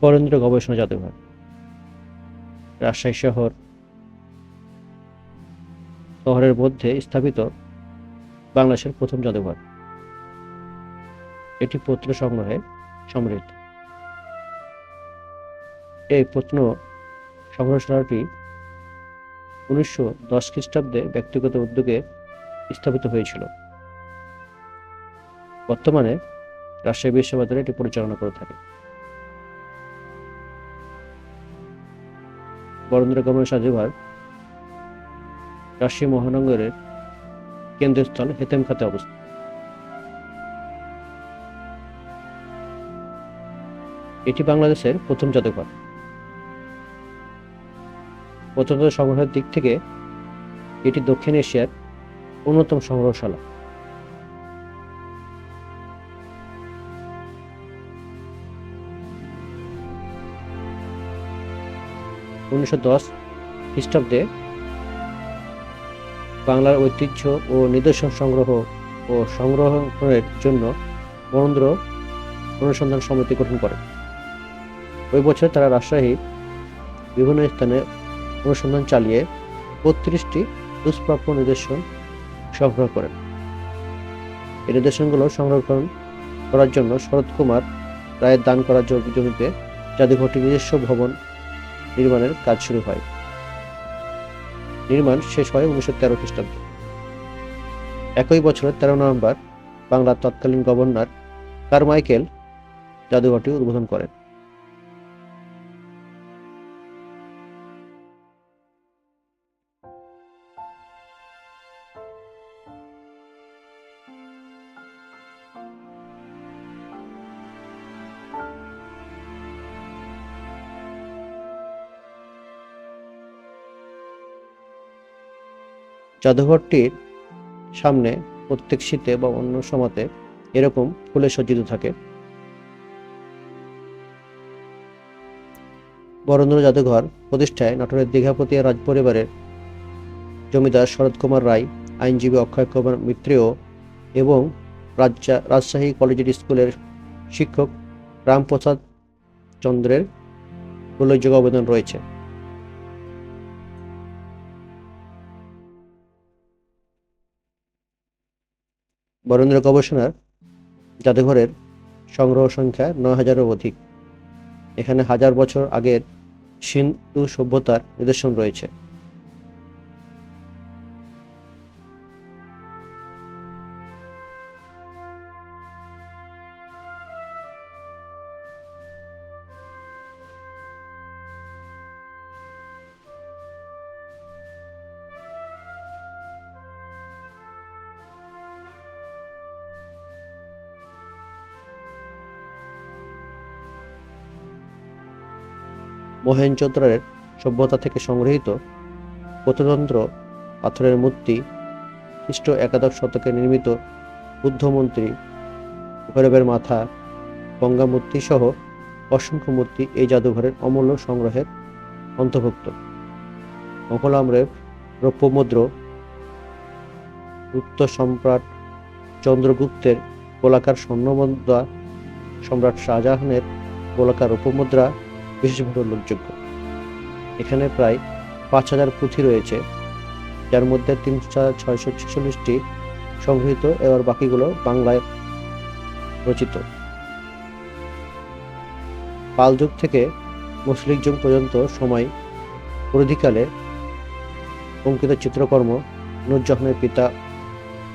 বরেন্দ্র গবেষণা জাদুঘর, রাজশাহী শহর, শহরের মধ্যে স্থাপিত বাংলাদেশের প্রথম জাদুঘর। এটি প্রত্ন সংগ্রহে সমৃদ্ধ। এই প্রত্ন সংগ্রহশালাটি উনিশশো দশ খ্রিস্টাব্দে ব্যক্তিগত উদ্যোগে স্থাপিত হয়েছিল। বর্তমানে রাজশাহী বিশ্ববিদ্যালয় এটি পরিচালনা করে থাকে। বরেন্দ্র গবেষণা সাজুঘর রাজশাহী মহানগরের কেন্দ্রস্থল হেতেম খাতে অবস্থিত। এটি বাংলাদেশের প্রথম জাদুঘর। প্রত্নতত্ত্ব সংগ্রহের দিক থেকে এটি দক্ষিণ এশিয়ার অন্যতম সংগ্রহশালা। উনিশশো দশ খ্রিস্টাব্দে বাংলার ঐতিহ্য ও নিদর্শন সংগ্রহ ও সংগ্রহের জন্য বরেন্দ্র অনুসন্ধান সমিতি গঠন করে ওই বছর তারা রাজশাহী বিভিন্ন স্থানে অনুসন্ধান চালিয়ে বত্রিশটি দুষ্প্রাপ্য নিদর্শন সংগ্রহ করেন। এই নিদর্শনগুলো সংরক্ষণ করার জন্য শরৎ কুমার রায়ের দান করা জমিতে জাদুঘরটি নিজস্ব ভবন নির্মাণের কাজ শুরু হয়। নির্মাণ শেষ হয় উনিশশো তেরো খ্রিস্টাব্দে। একই বছরের তেরো নভেম্বর বাংলার তৎকালীন গভর্নর কারমাইকেল জাদুঘরটি উদ্বোধন করেন। জাদুঘরটির সামনে প্রত্যেক শীতে বা অন্য সময়তে এরকম ফুলে সজ্জিত থাকে। বরেন্দ্র জাদুঘর প্রতিষ্ঠায় নাটোরের দীঘাপতিয়া রাজপরিবারের জমিদার শরৎ কুমার রায়, আইনজীবী অক্ষয় কুমার মিত্রেয় এবং রাজা রাজশাহী কলেজের স্কুলের শিক্ষক রামপ্রসাদ চন্দ্রের উল্লেখযোগ্য অবদান রয়েছে। বরেন্দ্র গবেষণার জাদুঘরের সংগ্রহ সংখ্যা নয় হাজারের অধিক। এখানে হাজার বছর আগের সিন্ধু সভ্যতার নিদর্শন রয়েছে। মহেঞ্জোদারোর সভ্যতা থেকে সংগৃহীত। প্রত্নতন্ত্র, পাথরের মূর্তি, খ্রিস্ট একাদশ শতকে নির্মিত বুদ্ধমন্ত্রী, ভৈরবের মাথা গঙ্গা মূর্তি সহ অসংখ্য মূর্তি এই জাদুঘরের অমূল্য সংগ্রহের অন্তর্ভুক্ত। মোগল আমলের রৌপ্য মুদ্র গুপ্ত সম্রাট চন্দ্রগুপ্তের গোলাকার স্বর্ণমুদ্রা সম্রাট শাহজাহানের গোলাকার রূপমুদ্রা বিশেষভাবে উল্লেখযোগ্য। এখানে প্রায় পাঁচ হাজার পুঁথি রয়েছে, যার মধ্যে তিন ছয়শো ছেচল্লিশটি সংগৃহীত, এবার বাকিগুলো বাংলায় রচিত। পাল যুগ থেকে মুসলিম যুগ পর্যন্ত সময় পরিধিকালে অঙ্কিত চিত্রকর্ম নুরজাহানের পিতা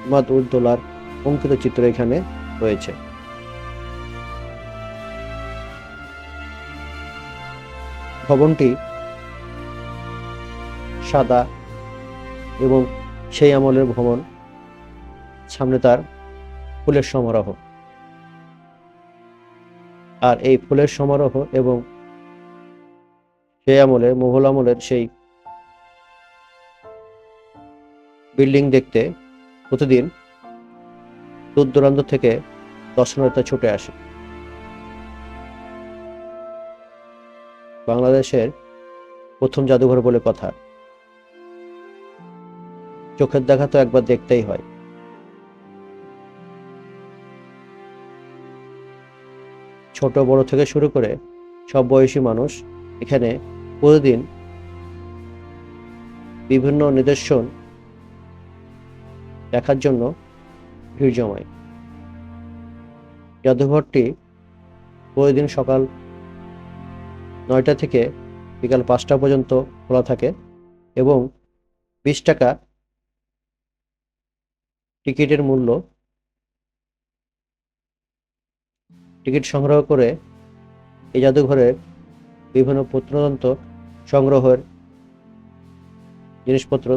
ইমাদ উল দোলার অঙ্কিত চিত্র এখানে রয়েছে। ভবনটি সাদা এবং সেই আমলের ভবন সামনে তার ফুলের সমারোহ। আর এই ফুলের সমারোহ এবং সেই আমলে, মুঘল আমলের সেই বিল্ডিং দেখতে প্রতিদিন দূর দূরান্ত থেকে দর্শনার্থীরা ছুটে আসে। বাংলাদেশের প্রথম জাদুঘর বলে কথা। চোখের দেখা তো একবার দেখতেই হয়। ছোট, বড় থেকে শুরু করে সব বয়সী মানুষ এখানে প্রতিদিন বিভিন্ন নিদর্শন দেখার জন্য ভিড় জমায়। জাদুঘরটি প্রতিদিন সকাল নয়টা থেকে বিকাল পাঁচটা পর্যন্ত খোলা থাকে এবং বিশ টাকা টিকিটের মূল্য টিকিট সংগ্রহ করে এই জাদুঘরে বিভিন্ন প্রত্নতন্ত্র সংগ্রহের জিনিসপত্র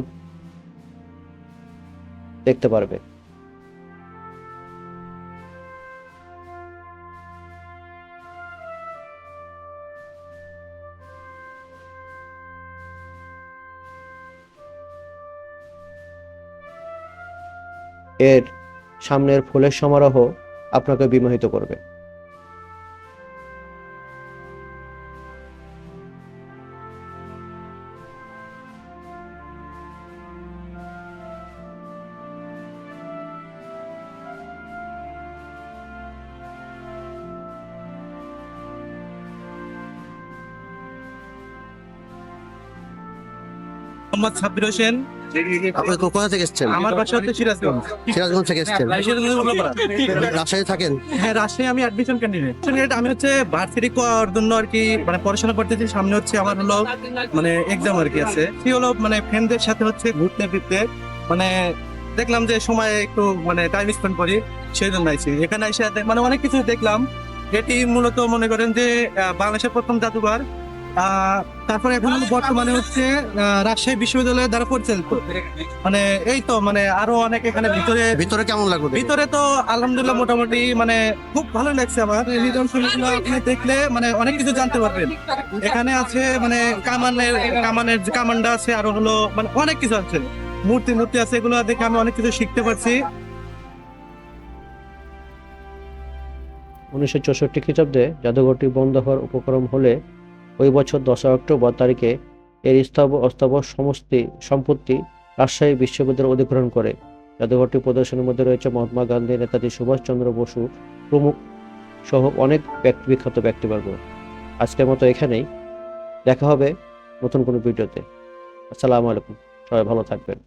দেখতে পারবে। এর সামনের ফুলের সমারোহ আপনাকে বিমোহিত করবে। মোহাম্মদ সাব্বির হোসেন আপনি কোথা থেকে এসেছেন? আমার বাসা হচ্ছে সিরাজগঞ্জ। সিরাজগঞ্জ থেকে এসেছেন। রাজশাহী থাকেন? হ্যাঁ রাজশাহী আমি অ্যাডমিশন ক্যান্ডিডেট আমি হচ্ছে ভার্সিটি করার জন্য আর কি মানে পড়াশোনা করতেছি। সামনে হচ্ছে আমার হলো মানে এক্সাম আর কি আছে। সে হলো মানে ফ্রেন্ডদের সাথে হচ্ছে ঘুরতে ফিরতে মানে দেখলাম যে সময় একটু মানে টাইম স্পেন্ড করি সেই জন্য আইছি। এখানে এসে মানে অনেক কিছু দেখলাম। এটি মূলত মনে করেন যে বাংলাদেশের প্রথম জাদুঘর। আহ, তারপরে এখন বর্তমানে হচ্ছে রাজশাহী বিশ্ববিদ্যালয়ের দ্বারা পরিচালিত। মানে এই তো মানে আরও অনেক এখানে ভিতরে ভিতরে কেমন লাগল ভিতরে তো আলহামদুলিল্লাহ মোটামুটি মানে খুব ভালো লাগছে আমার। এই নিদর্শনগুলো আপনি দেখলে মানে অনেক কিছু জানতে পারবেন। এখানে আছে মানে কামানের কামানের যে কামানটা আছে আর হলো মানে অনেক কিছু আছে। মূর্তি মূর্তি আছে এগুলো দেখে আমি অনেক কিছু শিখতে পারছি। উনিশশো চৌষট্টি খ্রিস্টাব্দে জাদুঘরটি বন্ধ হওয়ার উপক্রম হলে ওই বছর দশই অক্টোবর তারিখে এর স্থাব অস্থাবর সমস্ত সম্পত্তি রাজশাহী বিশ্ববিদ্যালয় অধিগ্রহণ করে। জাদুঘরটি প্রদর্শনীর মধ্যে রয়েছে মহাত্মা গান্ধী, নেতাজি সুভাষচন্দ্র বসু প্রমুখ সহ অনেক ব্যক্তি, বিখ্যাত ব্যক্তিবর্গ। আজকের মতো এখানেই দেখা হবে নতুন কোনো ভিডিওতে। আসসালামু আলাইকুম। সবাই ভালো থাকবেন।